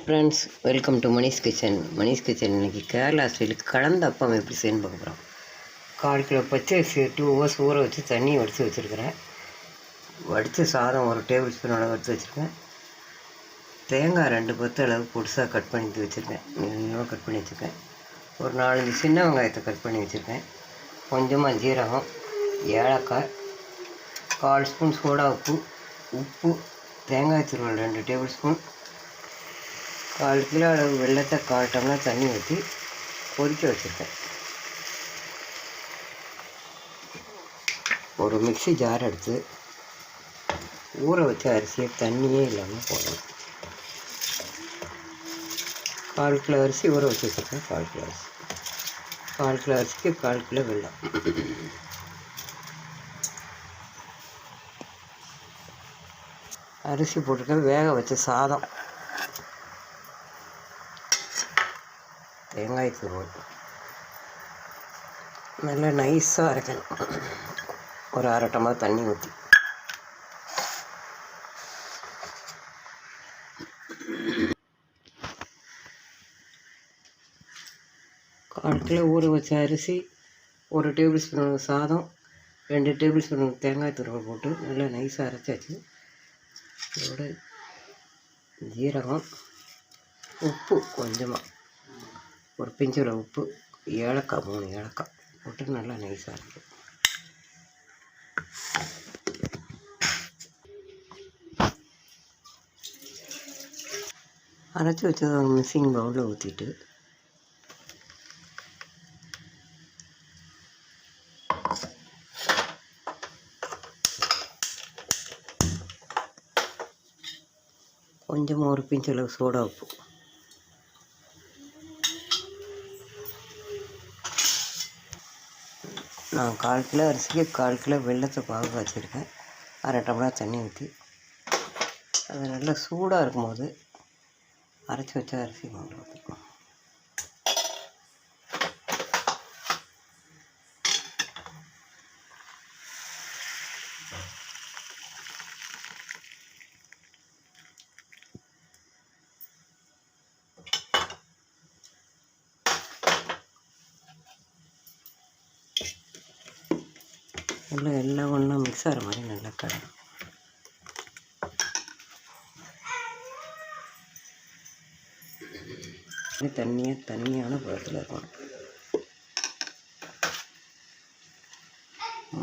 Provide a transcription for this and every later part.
Friends welcome to Manish kitchen Manish kitchen இன்றைக்கி கேரளா ஸ்டைலுக்கு கலந்த அப்பம் எப்படி செய்யணும் பார்க்க போகிறோம் கால் கிலோ பச்சரிசி டூ ஹவர்ஸ் ஊற வச்சு தண்ணி வடித்து வச்சுருக்கிறேன். வடித்த சாதம் ஒரு டேபிள் ஸ்பூன் அளவு எடுத்து வச்சுருக்கேன். தேங்காய் ரெண்டு பத்து அளவு பொடிசாக கட் பண்ணி வச்சுருக்கேன். நீளமாக கட் பண்ணி வச்சுருக்கேன். ஒரு நாலஞ்சு சின்ன வெங்காயத்தை கட் பண்ணி வச்சுருக்கேன். கொஞ்சமாக ஜீரகம் ஏலக்காய் கால் ஸ்பூன் சோடா உப்பு உப்பு தேங்காய் துருவல் ரெண்டு டேபிள் ஸ்பூன் கால் கிலோ அளவு வெள்ளத்தை கால் டம்ளர் தண்ணி ஊற்றி கொதிக்க வச்சுருக்கேன். ஒரு மிக்சி ஜார் எடுத்து ஊற வச்ச அரிசியை தண்ணியே இல்லாமல் போடணும். கால் கிலோ அரிசி ஊற வச்சு வச்சுருக்கேன் கால் கிலோ அரிசி. கால் கிலோ அரிசிக்கு கால் கிலோ வெள்ளம் அரிசி போட்டிருக்கேன் வேக வச்ச சாதம். தேங்காய் துருவல். நல்லா நைஸாக அரைக்கணும் ஒரு அரை டம்ளர் தண்ணி ஊற்றி கால் ஊற வச்ச அரிசி ஒரு டேபிள் ஸ்பூன் சாதம் ரெண்டு டேபிள் ஸ்பூன் தேங்காய் துருவல் போட்டு நல்லா நைஸாக அரைச்சாச்சு. இதோட ஜீரகம் உப்பு கொஞ்சமாக ஒரு பிஞ்சில் உப்பு ஏலக்காய் மூணு ஏலக்காய் போட்டு நல்லா நைஸாக இருக்கும் அரைச்சி வச்சதை ஒரு மிக்சிங் பவுலில் ஊற்றிட்டு கொஞ்சமாக ஒரு பிஞ்சளவு சோடா உப்பு. நான் கால் கிலோ அரிசிக்கு கால் கிலோ வெள்ளத்தை பாகு வச்சுருக்கேன் அரை டம்ளர் தண்ணி ஊற்றி அது நல்லா சூடாக இருக்கும்போது அரைச்சி வச்ச அரிசி கொண்டு வந்துருக்கோம் நல்லா எல்லாம் ஒன்றா மிக்ஸ் ஆகிற மாதிரி நல்லா கடணும் தண்ணியாக தண்ணியான பழத்தில் இருக்கணும்.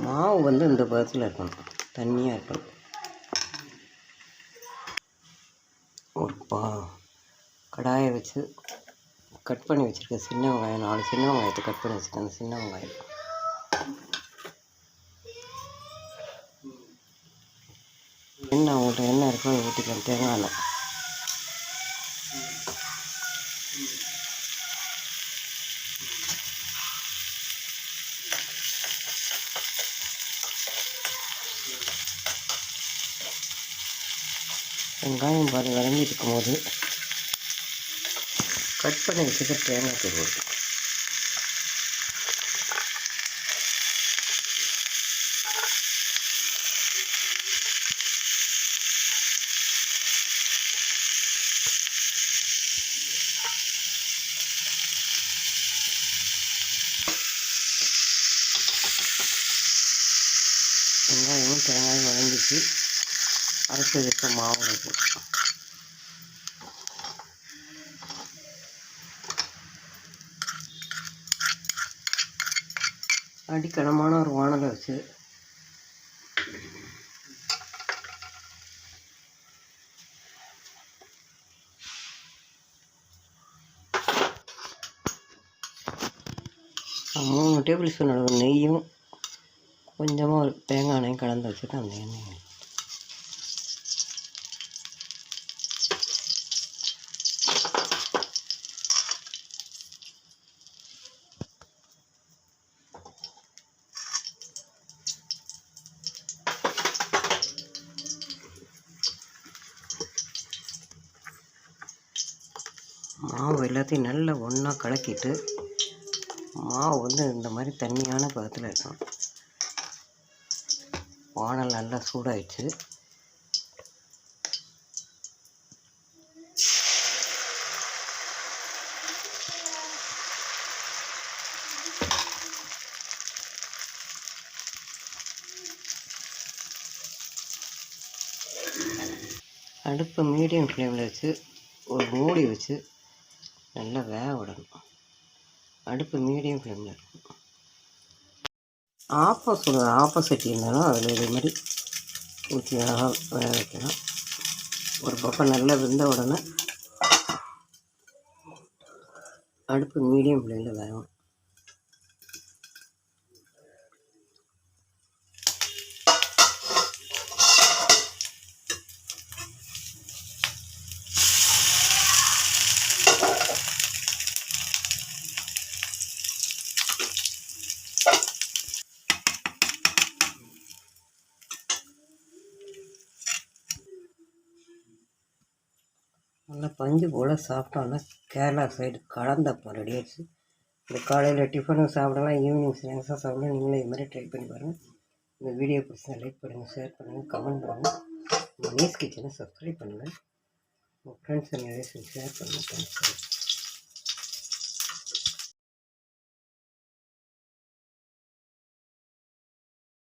மாவு வந்து இந்த பதத்தில் இருக்கணும். தண்ணியாக இருக்கணும். ஒரு பா கடாயை வச்சு கட் பண்ணி வச்சுருக்கேன் சின்ன வெங்காயம் நாலு சின்ன வெங்காயத்தை கட் பண்ணி வச்சுருக்கேன் அந்த சின்ன வெங்காயம். எண்ணெய் உங்கள்கிட்ட எண்ணெய் இருக்கோ அதை ஊற்றிக்கலாம் தேங்காய் எண்ணெய் வெங்காயம் பாரு வதங்கிட்டு இருக்கும்போது கட் பண்ணி வச்சுக்க தேங்காய் துருவல் தேங்காய் தேங்காயும் வதங்கிச்சு. அரைச்சி வச்ச மாவு போட்டுக்கலாம் அடிக்கனமான ஒரு வானலை வச்சு மூணு டேபிள் ஸ்பூன் அளவு நெய்யும் கொஞ்சமாக ஒரு தேங்காய் எண்ணெயும் கலந்து வச்சுட்டு அந்த எண்ணெய் மாவு எல்லாத்தையும் நல்லா ஒன்றா கலக்கிட்டு மாவு வந்து இந்த மாதிரி தண்ணியான பதத்தில் இருக்கும் வானல் நல்லா சூடாயிடுச்சு. அடுப்பு மீடியம் ஃப்ளேமில் வச்சு ஒரு மூடி வச்சு நல்லா வேக விடணும். அடுப்பு மீடியம் ஃப்ளேமில் இருக்கும் ஆப்போசிட் ஆப்போசிட் இருந்தாலும் அதில் இதே மாதிரி ஊற்றி அழகாக வேக வைக்கலாம் ஒரு பக்கம் நல்லா வெந்த உடனே அடுப்பு மீடியம் ஃப்ளேமில் வேகும் நல்லா பஞ்சு போல் சாப்பிட்டோன்னா கேரளா சைடு கலந்தப்பம் ரெடி ஆயிடுச்சு இந்த காலையில் டிஃபனும் சாப்பிடலாம் ஈவினிங் ஸ்நாக்ஸாக சாப்பிடலாம். நீங்களும் இது மாதிரி ட்ரை பண்ணி பாருங்கள் இந்த வீடியோ பிடிச்சா லைக் பண்ணுங்கள் ஷேர் பண்ணுங்கள் கமெண்ட் பண்ணுங்கள் மணிஷ் கிச்சனை சப்ஸ்கிரைப் பண்ணுங்கள் உங்கள் ஃப்ரெண்ட்ஸ் அண்ட் ஷேர் பண்ணுங்கள் தேங்க்ஸ்